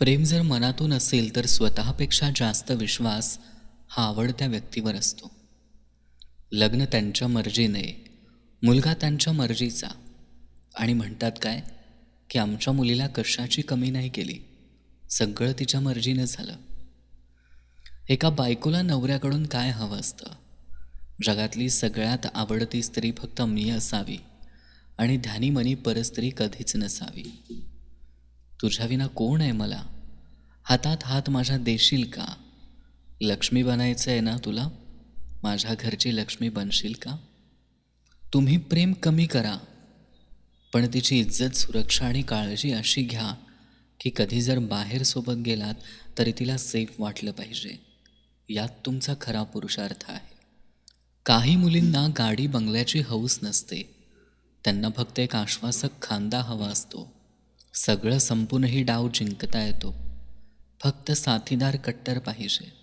प्रेम जर मनातून असेल तर स्वतःपेक्षा जास्त विश्वास हा आवडत्या व्यक्तीवर असतो. लग्न त्यांच्या मर्जीने मुलगा त्यांच्या मर्जीचा. आणि म्हणतात काय? की आमच्या मुलीला कशाची कमी नाही केली. सगळं तिच्या मर्जीनं झालं. एका बायकोला नवऱ्याकडून काय हवं असतं? जगातली सगळ्यात आवडती स्त्री फक्त मी असावी. आणि ध्यानीमनी परस्त्री कधीच नसावी. तुझ्याविना कोण आहे मला? हातात हात माझ्या देशील का? लक्ष्मी बनायचं आहे ना तुला? माझ्या घरची लक्ष्मी बनशील का? तुम्ही प्रेम कमी करा पण तिची इज्जत सुरक्षा आणि काळजी अशी घ्या की कधी जर बाहेर सोबत गेलात तरी तिला सेफ वाटलं पाहिजे. यात तुमचा खरा पुरुषार्थ आहे. काही मुलींना गाडी बंगल्याची हौस नसते. त्यांना फक्त एक आश्वासक खांदा हवा असतो. सगळं संपूनही डाव जिंकता येतो. फक्त साथीदार कट्टर पाहिजे.